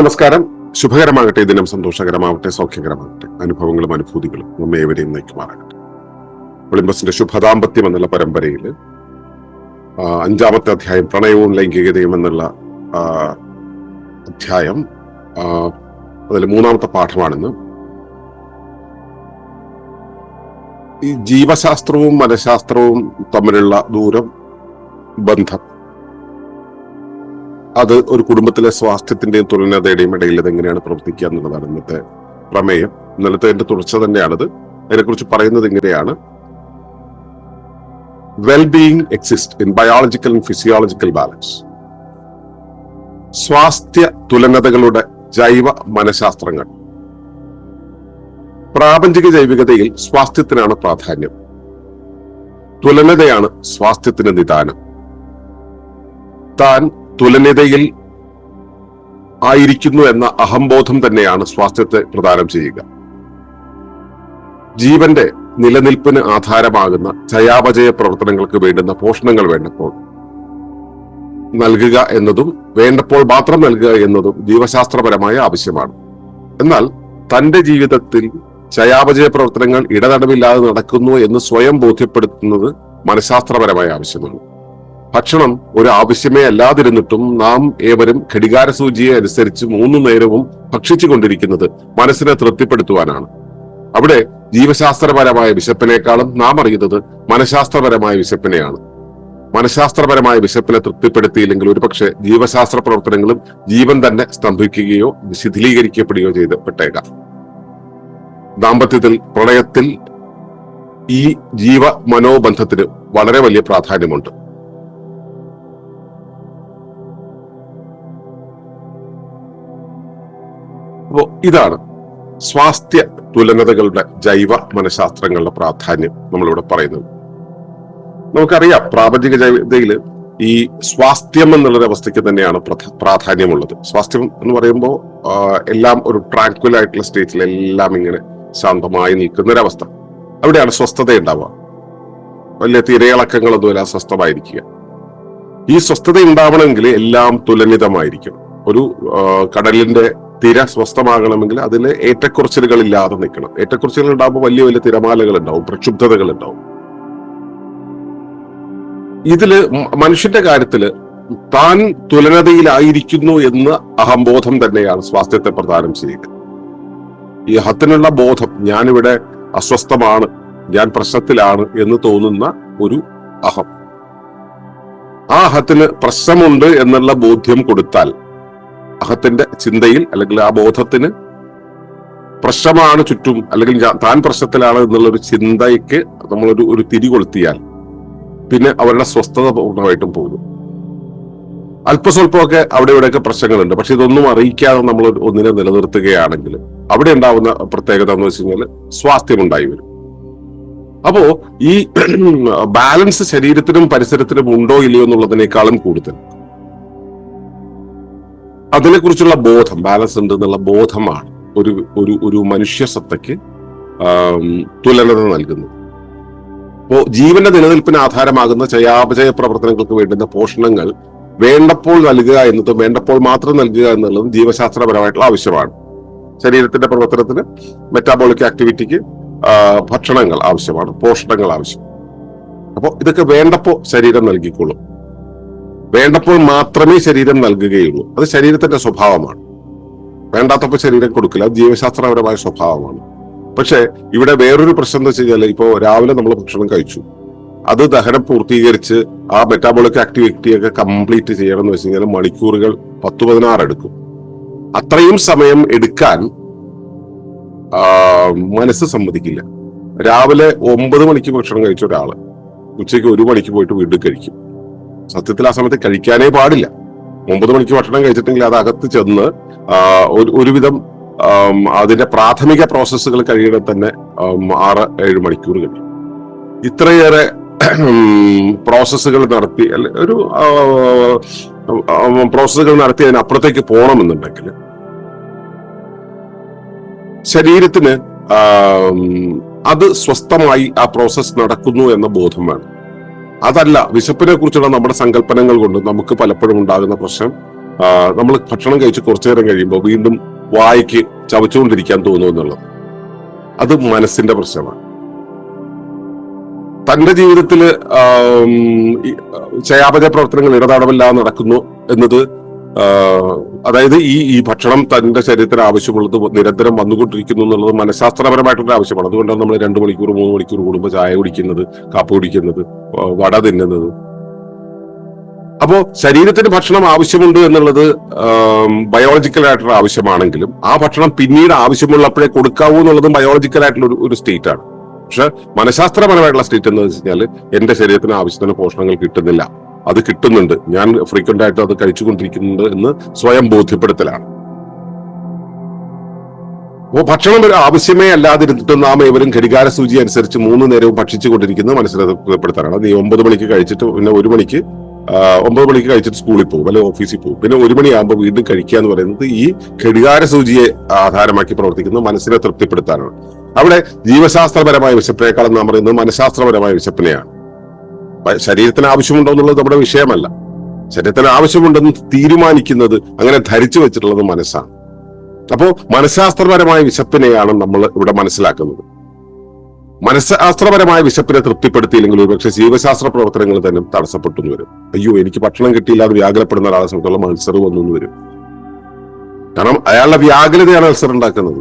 നമസ്കാരം. ശുഭകരമാകട്ടെ. ദിനം സന്തോഷകരമാവട്ടെ സൗഖ്യകരമാകട്ടെ. അനുഭവങ്ങളും അനുഭൂതികളും നമ്മെ ഏവരെയും നയിക്കുമാറാകട്ടെ. ഒളിമ്പസിന്റെ ശുഭദാമ്പത്യം എന്നുള്ള പരമ്പരയിൽ അഞ്ചാമത്തെ അധ്യായം പ്രണയവും ലൈംഗികതയും എന്നുള്ള അധ്യായം അതിൽ മൂന്നാമത്തെ പാഠമാണെന്ന്. ഈ ജീവശാസ്ത്രവും മനഃശാസ്ത്രവും തമ്മിലുള്ള ദൂരം ബന്ധം അത് ഒരു കുടുംബത്തിലെ സ്വാസ്ഥ്യത്തിന്റെയും തുലനതയുടെയും ഇടയിൽ അത് എങ്ങനെയാണ് പ്രവർത്തിക്കുക എന്നുള്ളതാണ് ഇന്നത്തെ പ്രമേയം. ഇന്നലത്തെ എന്റെ തുടർച്ച തന്നെയാണത്. അതിനെക്കുറിച്ച് പറയുന്നത് ഇങ്ങനെയാണ്. Well being exist in biological and physiological balance Swasthya തുലനതകളുടെ ജൈവ മനഃശാസ്ത്രങ്ങൾ. പ്രാപഞ്ചിക ജൈവികതയിൽ സ്വാസ്ഥ്യത്തിനാണ് പ്രാധാന്യം. തുലനതയാണ് സ്വാസ്ഥ്യത്തിന് നിദാനം. താൻ തുലനതയിൽ ആയിരിക്കുന്നു എന്ന അഹംബോധം തന്നെയാണ് സ്വാസ്ഥ്യത്തെ പ്രദാനം ചെയ്യുക. ജീവന്റെ നിലനിൽപ്പിന് ആധാരമാകുന്ന ചയാപചയ പ്രവർത്തനങ്ങൾക്ക് വേണ്ടുന്ന പോഷണങ്ങൾ വേണ്ടപ്പോൾ നൽകുക എന്നതും വേണ്ടപ്പോൾ മാത്രം നൽകുക എന്നതും ജീവശാസ്ത്രപരമായ ആവശ്യമാണ്. എന്നാൽ തന്റെ ജീവിതത്തിൽ ചയാപചയ പ്രവർത്തനങ്ങൾ ഇടതടവില്ലാതെ നടക്കുന്നു എന്ന് സ്വയം ബോധ്യപ്പെടുത്തുന്നത് മനഃശാസ്ത്രപരമായ ആവശ്യമാണ്. ഭക്ഷണം ഒരു ആവശ്യമേ അല്ലാതിരുന്നിട്ടും നാം ഏവരും ഘടികാര സൂചിയെ അനുസരിച്ച് മൂന്നു നേരവും ഭക്ഷിച്ചു കൊണ്ടിരിക്കുന്നത് മനസ്സിനെ തൃപ്തിപ്പെടുത്തുവാനാണ്. അവിടെ ജീവശാസ്ത്രപരമായ വിശപ്പിനേക്കാളും നാം അറിയുന്നത് മനഃശാസ്ത്രപരമായ വിശപ്പിനെയാണ്. മനഃശാസ്ത്രപരമായ വിശപ്പിനെ തൃപ്തിപ്പെടുത്തിയില്ലെങ്കിൽ ഒരുപക്ഷെ ജീവശാസ്ത്ര പ്രവർത്തനങ്ങളും ജീവൻ തന്നെ സ്തംഭിക്കുകയോ ശിഥിലീകരിക്കപ്പെടുകയോ ചെയ്തപ്പെട്ടേക്കാം. ദാമ്പത്യത്തിൽ പ്രണയത്തിൽ ഈ ജീവ മനോബന്ധത്തിന് വളരെ വലിയ പ്രാധാന്യമുണ്ട്. ഇതാണ് സ്വാസ്ഥ്യ തുലനതകളുടെ ജൈവ മനഃശാസ്ത്രങ്ങളുടെ പ്രാധാന്യം നമ്മളിവിടെ പറയുന്നത്. നമുക്കറിയാം പ്രാപഞ്ചിക ജൈവതയിൽ ഈ സ്വാസ്ഥ്യം എന്നുള്ളൊരു അവസ്ഥയ്ക്ക് തന്നെയാണ് പ്രധ- പ്രാധാന്യമുള്ളത്. സ്വാസ്ഥ്യം എന്ന് പറയുമ്പോൾ എല്ലാം ഒരു ട്രാങ്ക്വൽ ആയിട്ടുള്ള സ്റ്റേറ്റിൽ എല്ലാം ഇങ്ങനെ ശാന്തമായി നിൽക്കുന്ന ഒരവസ്ഥ അവിടെയാണ് സ്വസ്ഥത ഉണ്ടാവുക. വലിയ തിരയിളക്കങ്ങളൊന്നുമില്ല സ്വസ്ഥമായിരിക്കുക. ഈ സ്വസ്ഥത ഉണ്ടാവണമെങ്കിൽ എല്ലാം തുലനിതമായിരിക്കും ഒരു കടലിന്റെ തിര സ്വസ്ഥമാകണമെങ്കിൽ അതിൽ ഏറ്റക്കുറച്ചിലുകൾ ഇല്ലാതെ നിൽക്കണം. ഏറ്റക്കുറച്ചിലുകൾ ഉണ്ടാകുമ്പോൾ വലിയ വലിയ തിരമാലകൾ ഉണ്ടാവും പ്രക്ഷുബ്ധതകൾ ഉണ്ടാവും. ഇതിൽ മനുഷ്യന്റെ കാര്യത്തിൽ താൻ തുലനതയിലായിരിക്കുന്നു എന്ന അഹംബോധം തന്നെയാണ് സ്വാസ്ഥ്യത്തെ പ്രദാനം ചെയ്യുക ഈ ഹത്തിനുള്ള ബോധം ഞാനിവിടെ അസ്വസ്ഥമാണ് ഞാൻ പ്രശ്നത്തിലാണ് എന്ന് തോന്നുന്ന ഒരു അഹം. ആ അഹത്തിന് പ്രശ്നമുണ്ട് എന്നുള്ള ബോധ്യം കൊടുത്താൽ അഹത്തിന്റെ ചിന്തയിൽ അല്ലെങ്കിൽ ആ ബോധത്തിന് പ്രശ്നമാണ് ചുറ്റും അല്ലെങ്കിൽ താൻ പ്രശ്നത്തിലാണ് എന്നുള്ള ഒരു ചിന്തയ്ക്ക് നമ്മളൊരു ഒരു തിരി കൊളുത്തിയാൽ പിന്നെ അവരുടെ സ്വസ്ഥത പൂർണമായിട്ടും പോകുന്നു അല്പസ്വല്പമൊക്കെ അവിടെ ഇവിടെയൊക്കെ പ്രശ്നങ്ങളുണ്ട്. പക്ഷെ ഇതൊന്നും അറിയിക്കാതെ നമ്മൾ ഒന്നിനെ നിലനിർത്തുകയാണെങ്കിൽ അവിടെ ഉണ്ടാവുന്ന പ്രത്യേകത എന്ന് വെച്ച് കഴിഞ്ഞാൽ സ്വാസ്ഥ്യം ഉണ്ടായി വരും. അപ്പോ ഈ ബാലൻസ് ശരീരത്തിനും പരിസരത്തിനും ഉണ്ടോ ഇല്ലയോ എന്നുള്ളതിനേക്കാളും കൂടുതൽ. അതിനെക്കുറിച്ചുള്ള ബോധം ബാലൻസ് ഉണ്ട് എന്നുള്ള ബോധമാണ് ഒരു ഒരു ഒരു മനുഷ്യ സത്തയ്ക്ക് തുലനത നൽകുന്നത്. അപ്പോ ജീവന്റെ നിലനിൽപ്പിന് ആധാരമാകുന്ന ചയാപചയ പ്രവർത്തനങ്ങൾക്ക് വേണ്ടുന്ന പോഷണങ്ങൾ വേണ്ടപ്പോൾ നൽകുക എന്നതും വേണ്ടപ്പോൾ മാത്രം നൽകുക എന്നുള്ളതും ജീവശാസ്ത്രപരമായിട്ടുള്ള ആവശ്യമാണ്. ശരീരത്തിന്റെ പ്രവർത്തനത്തിന് മെറ്റാബോളിക് ആക്ടിവിറ്റിക്ക് ഭക്ഷണങ്ങൾ ആവശ്യമാണ് പോഷണങ്ങൾ ആവശ്യം. അപ്പോൾ ഇതൊക്കെ വേണ്ടപ്പോൾ ശരീരം നൽകിക്കൊള്ളും. വേണ്ടപ്പോൾ മാത്രമേ ശരീരം നൽകുകയുള്ളൂ. അത് ശരീരത്തിന്റെ സ്വഭാവമാണ്. വേണ്ടാത്തപ്പോൾ ശരീരം കൊടുക്കില്ല. അത് ജീവശാസ്ത്രപരമായ സ്വഭാവമാണ്. പക്ഷേ ഇവിടെ വേറൊരു പ്രശ്നം എന്ന് വെച്ച് കഴിഞ്ഞാൽ ഇപ്പോ രാവിലെ നമ്മൾ ഭക്ഷണം കഴിച്ചു. അത് ദഹനം പൂർത്തീകരിച്ച് ആ മെറ്റാബോളിക് ആക്ടിവിറ്റി ഒക്കെ കംപ്ലീറ്റ് ചെയ്യണം എന്ന് വെച്ച് കഴിഞ്ഞാൽ മണിക്കൂറുകൾ പത്ത് പതിനാറ് എടുക്കും. അത്രയും സമയം എടുക്കാൻ മനസ്സ് സമ്മതിക്കില്ല. രാവിലെ ഒമ്പത് മണിക്ക് ഭക്ഷണം കഴിച്ച ഒരാൾ ഉച്ചയ്ക്ക് ഒരു മണിക്ക് പോയിട്ട് വീണ്ടും കഴിക്കും. സത്യത്തിൽ ആ സമയത്ത് കഴിക്കാനേ പാടില്ല. ഒമ്പത് മണിക്ക് ഭക്ഷണം കഴിച്ചിട്ടെങ്കിൽ അത് അകത്ത് ചെന്ന് ഒരുവിധം അതിന്റെ പ്രാഥമിക പ്രോസസ്സുകൾ കഴിയണ തന്നെ ആറ് ഏഴ് മണിക്കൂർ കഴിയും. ഇത്രയേറെ പ്രോസസ്സുകൾ നടത്തി ഒരു പ്രോസസ്സുകൾ നടത്തി അതിനപ്പുറത്തേക്ക് പോകണമെന്നുണ്ടെങ്കിൽ ശരീരത്തിന് അത് സ്വസ്ഥമായി ആ പ്രോസസ്സ് നടക്കുന്നു എന്ന ബോധം വേണം. അതല്ല വിശപ്പിനെ കുറിച്ചുള്ള നമ്മുടെ സങ്കല്പനങ്ങൾ കൊണ്ട് നമുക്ക് പലപ്പോഴും ഉണ്ടാകുന്ന പ്രശ്നം നമ്മൾ ഭക്ഷണം കഴിച്ച് കുറച്ചു നേരം കഴിയുമ്പോൾ വീണ്ടും വായിക്ക് ചവച്ചുകൊണ്ടിരിക്കാൻ തോന്നുന്നു എന്നുള്ളത്. അത് മനസ്സിന്റെ പ്രശ്നമാണ്. തന്റെ ജീവിതത്തിൽ ചയാപച പ്രവർത്തനങ്ങൾ ഇടതടവില്ലാതെ നടക്കുന്നു എന്നത് അതായത് ഈ ഈ ഭക്ഷണം തന്റെ ശരീരത്തിന് ആവശ്യമുള്ളത് നിരന്തരം വന്നുകൊണ്ടിരിക്കുന്നു എന്നുള്ളത് മനഃശാസ്ത്രപരമായിട്ടുള്ള ആവശ്യമാണ്. അതുകൊണ്ടാണ് നമ്മൾ രണ്ട് മണിക്കൂർ മൂന്ന് മണിക്കൂർ കൂടുമ്പോൾ ചായ കുടിക്കുന്നത് കാപ്പി കുടിക്കുന്നത് വട തിന്നുന്നത്. അപ്പോ ശരീരത്തിന് ഭക്ഷണം ആവശ്യമുണ്ട് എന്നുള്ളത് ബയോളജിക്കൽ ആയിട്ടുള്ള ആവശ്യമാണെങ്കിലും ആ ഭക്ഷണം പിന്നീട് ആവശ്യമുള്ളപ്പോഴേ കൊടുക്കാവൂ എന്നുള്ളതും ബയോളജിക്കൽ ആയിട്ടുള്ള ഒരു സ്റ്റേറ്റ് ആണ് പക്ഷെ മനഃശാസ്ത്രപരമായിട്ടുള്ള സ്റ്റേറ്റ് എന്ന് വെച്ച് കഴിഞ്ഞാൽ എന്റെ ശരീരത്തിന് ആവശ്യത്തിന് പോഷണങ്ങൾ കിട്ടുന്നില്ല. അത് കിട്ടുന്നുണ്ട്. ഞാൻ ഫ്രീക്വന്റ് ആയിട്ട് അത് കഴിച്ചുകൊണ്ടിരിക്കുന്നുണ്ട് എന്ന് സ്വയം ബോധ്യപ്പെടുത്തലാണ്. അപ്പോൾ ഭക്ഷണം ഒരു ആവശ്യമേ അല്ലാതിരുന്നിട്ട് നാം ഏവരും ഘടികാര സൂചി അനുസരിച്ച് മൂന്ന് നേരവും ഭക്ഷിച്ചുകൊണ്ടിരിക്കുന്നത് മനസ്സിലാക്കപ്പെടുത്താനാണ് അത് ഈ ഒമ്പത് മണിക്ക് കഴിച്ചിട്ട് പിന്നെ ഒരു മണിക്ക് ഒമ്പത് മണിക്ക് കഴിച്ചിട്ട് സ്കൂളിൽ പോകും അല്ലെങ്കിൽ ഓഫീസിൽ പോകും. പിന്നെ ഒരു മണിയാകുമ്പോൾ വീണ്ടും കഴിക്കുക എന്ന് പറയുന്നത് ഈ ഘടികാര സൂചിയെ ആധാരമാക്കി പ്രവർത്തിക്കുന്നത് മനസ്സിനെ തൃപ്തിപ്പെടുത്താനാണ്. അവിടെ ജീവശാസ്ത്രപരമായ വിശപ്പിനേക്കാളും നാം പറയുന്നത് മനഃശാസ്ത്രപരമായ വിശപ്പിനെയാണ്. ശരീരത്തിന് ആവശ്യമുണ്ടോ എന്നുള്ളത് നമ്മുടെ വിഷയമല്ല. ശരീരത്തിന് ആവശ്യമുണ്ടെന്ന് തീരുമാനിക്കുന്നത് അങ്ങനെ ധരിച്ചു വെച്ചിട്ടുള്ളത് മനസ്സാണ്. അപ്പോ മനഃശാസ്ത്രപരമായ വിശപ്പിനെയാണ് നമ്മൾ ഇവിടെ മനസ്സിലാക്കുന്നത്. മനഃശാസ്ത്രപരമായ വിശപ്പിനെ തൃപ്തിപ്പെടുത്തിയില്ലെങ്കിൽ ഒരുപക്ഷെ ജീവശാസ്ത്ര പ്രവർത്തനങ്ങൾ തന്നെ തടസ്സപ്പെട്ടു വരും. അയ്യോ എനിക്ക് ഭക്ഷണം കിട്ടിയില്ല അത് വ്യാകുലപ്പെടുന്ന ഒരാളെ സംബന്ധിച്ചുള്ള മത്സർ വന്നു വരും. കാരണം അയാളുടെ വ്യാകുലതയാണ് മത്സരം ഉണ്ടാക്കുന്നത്.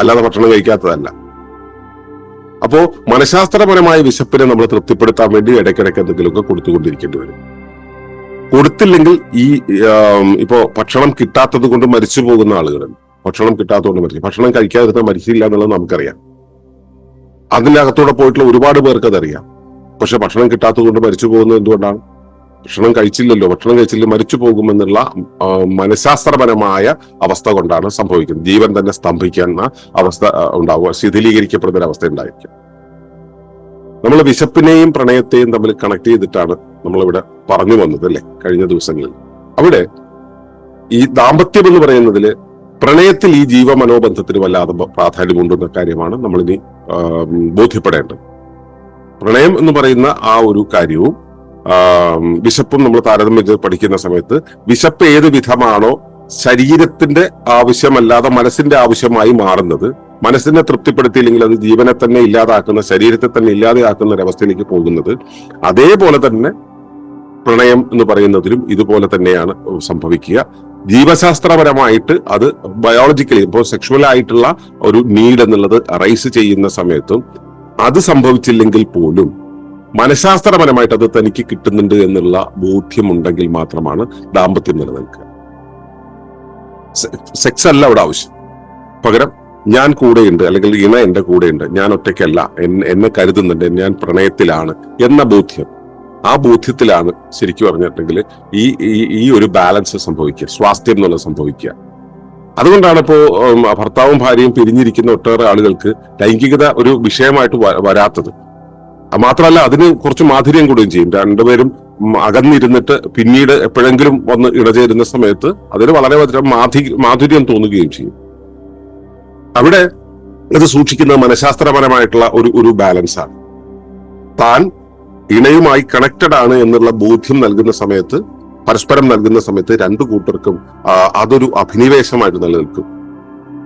അല്ലാതെ ഭക്ഷണം കഴിക്കാത്തതല്ല. അപ്പോ മനഃശാസ്ത്രപരമായ വിശപ്പിനെ നമ്മൾ തൃപ്തിപ്പെടുത്താൻ വേണ്ടി ഇടയ്ക്കിടയ്ക്ക് എന്തെങ്കിലുമൊക്കെ കൊടുത്തുകൊണ്ടിരിക്കേണ്ടി വരും. കൊടുത്തില്ലെങ്കിൽ ഈ ഇപ്പോ ഭക്ഷണം കിട്ടാത്തത് കൊണ്ട് മരിച്ചു പോകുന്ന ആളുകളുണ്ട് ഭക്ഷണം കിട്ടാത്തതുകൊണ്ട് മരിച്ചു ഭക്ഷണം കഴിക്കാതിരുന്നാൽ മരിച്ചില്ല എന്നുള്ളത് നമുക്കറിയാം. അതിന്റെ അകത്തൂടെ പോയിട്ടുള്ള ഒരുപാട് പേർക്ക് അതറിയാം. പക്ഷെ ഭക്ഷണം കിട്ടാത്തത് കൊണ്ട് മരിച്ചു പോകുന്നത് എന്തുകൊണ്ടാണ്? ഭക്ഷണം കഴിച്ചില്ലല്ലോ ഭക്ഷണം കഴിച്ചില്ല മരിച്ചു പോകുമെന്നുള്ള മനഃശാസ്ത്രപരമായ അവസ്ഥ കൊണ്ടാണ് സംഭവിക്കുന്നത്. ജീവൻ തന്നെ സ്തംഭിക്കുന്ന അവസ്ഥ ഉണ്ടാവുക ശിഥിലീകരിക്കപ്പെടുന്ന ഒരു അവസ്ഥ ഉണ്ടായിരിക്കും. നമ്മൾ വിശപ്പിനെയും പ്രണയത്തെയും തമ്മിൽ കണക്ട് ചെയ്തിട്ടാണ് നമ്മളിവിടെ പറഞ്ഞു വന്നത് അല്ലെ കഴിഞ്ഞ ദിവസങ്ങളിൽ. അവിടെ ഈ ദാമ്പത്യം എന്ന് പറയുന്നതിൽ പ്രണയത്തിൽ ഈ ജീവമനോബന്ധത്തിന് വല്ലാതെ ബ- പ്രാധാന്യമുണ്ടെന്ന കാര്യമാണ് നമ്മളിനി ബോധ്യപ്പെടേണ്ടത്. പ്രണയം എന്ന് പറയുന്ന ആ ഒരു കാര്യവും വിശപ്പും നമ്മൾ താരതമ്യം ചെയ്ത് പഠിക്കുന്ന സമയത്ത് വിശപ്പ് ഏത് വിധമാണോ ശരീരത്തിന്റെ ആവശ്യമല്ലാതെ മനസ്സിന്റെ ആവശ്യമായി മാറുന്നത്. മനസ്സിനെ തൃപ്തിപ്പെടുത്തിയില്ലെങ്കിൽ അത് ജീവനെ തന്നെ ഇല്ലാതാക്കുന്ന ശരീരത്തെ തന്നെ ഇല്ലാതെയാക്കുന്ന ഒരവസ്ഥയിലേക്ക് പോകുന്നത്. അതേപോലെ തന്നെ പ്രണയം എന്ന് പറയുന്നതിലും ഇതുപോലെ തന്നെയാണ് സംഭവിക്കുക. ജീവശാസ്ത്രപരമായിട്ട് അത് ബയോളജിക്കലി ഇപ്പോൾ സെക്ഷുവൽ ആയിട്ടുള്ള ഒരു നീഡ് എന്നുള്ളത് റൈസ് ചെയ്യുന്ന സമയത്തും അത് സംഭവിച്ചില്ലെങ്കിൽ പോലും മനഃശാസ്ത്രപരമായിട്ട് അത് തനിക്ക് കിട്ടുന്നുണ്ട് എന്നുള്ള ബോധ്യമുണ്ടെങ്കിൽ മാത്രമാണ് ദാമ്പത്യം നിലനിൽക്കുക. സെക്സ് അല്ല അവിടെ ആവശ്യം. പകരം ഞാൻ കൂടെയുണ്ട് അല്ലെങ്കിൽ ഇണ എന്റെ കൂടെയുണ്ട് ഞാൻ ഒറ്റയ്ക്കല്ല എന്നെ കരുതുന്നുണ്ട് ഞാൻ പ്രണയത്തിലാണ് എന്ന ബോധ്യം. ആ ബോധ്യത്തിലാണ് ശരിക്കും പറഞ്ഞിട്ടുണ്ടെങ്കിൽ ഈ ഈ- ഒരു ബാലൻസ് സംഭവിക്കുക സ്വാസ്ഥ്യം എന്നുള്ളത് സംഭവിക്കുക. അതുകൊണ്ടാണ് ഇപ്പോ ഭർത്താവും ഭാര്യയും പിരിഞ്ഞിരിക്കുന്ന ഒട്ടേറെ ആളുകൾക്ക് ലൈംഗികത ഒരു വിഷയമായിട്ട് വരാത്തത്. മാത്രമല്ല അതിന് കുറച്ച് മാധുര്യം കൂടുകയും ചെയ്യും. രണ്ടുപേരും അകന്നിരുന്നിട്ട് പിന്നീട് എപ്പോഴെങ്കിലും വന്ന് ഇടചേരുന്ന സമയത്ത് അതിന് വളരെ വളരെ മാധി മാധുര്യം തോന്നുകയും ചെയ്യും. അവിടെ ഇത് സൂക്ഷിക്കുന്നത് മനഃശാസ്ത്രപരമായിട്ടുള്ള ഒരു ഒരു ബാലൻസ് ആണ്. താൻ ഇണയുമായി കണക്റ്റഡ് ആണ് എന്നുള്ള ബോധ്യം നൽകുന്ന സമയത്ത് പരസ്പരം നൽകുന്ന സമയത്ത് രണ്ടു കൂട്ടർക്കും അതൊരു അഭിനിവേശമായിട്ട് നിലനിൽക്കും.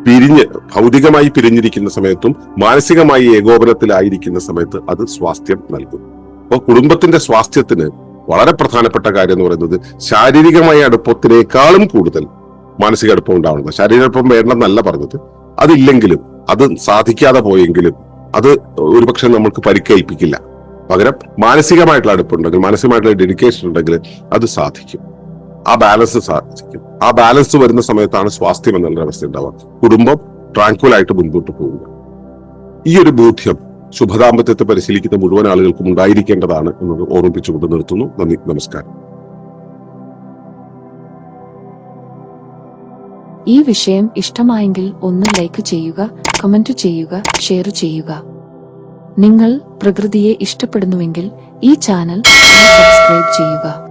പിരിഞ്ഞ് ഭൗതികമായി പിരിഞ്ഞിരിക്കുന്ന സമയത്തും മാനസികമായി ഏകോപനത്തിലായിരിക്കുന്ന സമയത്ത് അത് സ്വാസ്ഥ്യം നൽകും. അപ്പോൾ കുടുംബത്തിന്റെ സ്വാസ്ഥ്യത്തിന് വളരെ പ്രധാനപ്പെട്ട കാര്യം എന്ന് പറയുന്നത് ശാരീരികമായ അടുപ്പത്തിനേക്കാളും കൂടുതൽ മാനസിക അടുപ്പം ഉണ്ടാവുന്നത് ശാരീരിക അടുപ്പം വേണ്ടെന്നല്ല പറഞ്ഞത്. അതില്ലെങ്കിലും അത് സാധിക്കാതെ പോയെങ്കിലും അത് ഒരുപക്ഷെ നമുക്ക് പരിക്കേൽപ്പിക്കില്ല. പകരം മാനസികമായിട്ടുള്ള അടുപ്പുണ്ടെങ്കിൽ മാനസികമായിട്ടുള്ള ഡെഡിക്കേഷൻ ഉണ്ടെങ്കിൽ അത് സാധിക്കും. ആ ബാലൻസ് സാധിക്കും. ആ ബാലൻസ് വരുന്ന സമയത്താണ് സ്വാസ്ഥ്യം എന്നുള്ള അവസ്ഥ ഉണ്ടാവുക. കുടുംബം ട്രാങ്ക്വൽ ആയിട്ട് മുൻപോട്ട് പോവുക ഈ ഒരു ബോധ്യം ശുഭദാമ്പത്യത്തെ പരിശീലിക്കുന്ന മുഴുവൻ ആളുകൾക്കും ഉണ്ടായിരിക്കേണ്ടതാണ് എന്നത് ഓർമ്മിപ്പിച്ചുകൊണ്ട് നിർത്തുന്നു. നന്ദി നമസ്കാരം. ഈ വിഷയം ഇഷ്ടമായെങ്കിൽ ഒന്ന് ലൈക്ക് ചെയ്യുക കമന്റ് ചെയ്യുക ഷെയർ ചെയ്യുക. നിങ്ങൾ പ്രകൃതിയെ ഇഷ്ടപ്പെടുന്നുവെങ്കിൽ ഈ ചാനൽ സബ്സ്ക്രൈബ് ചെയ്യുക.